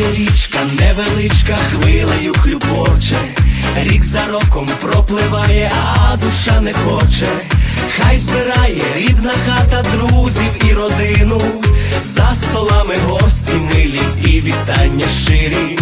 невеличка хвилею хлюпоче, рік за роком пропливає, а душа не хоче. Хай збирає рідна хата друзів і родину, за столами гості милі і вітання щирі.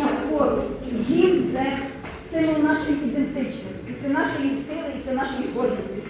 відродження хору. Гімн це символ нашої ідентичності, це нашої сили і це нашої гордості.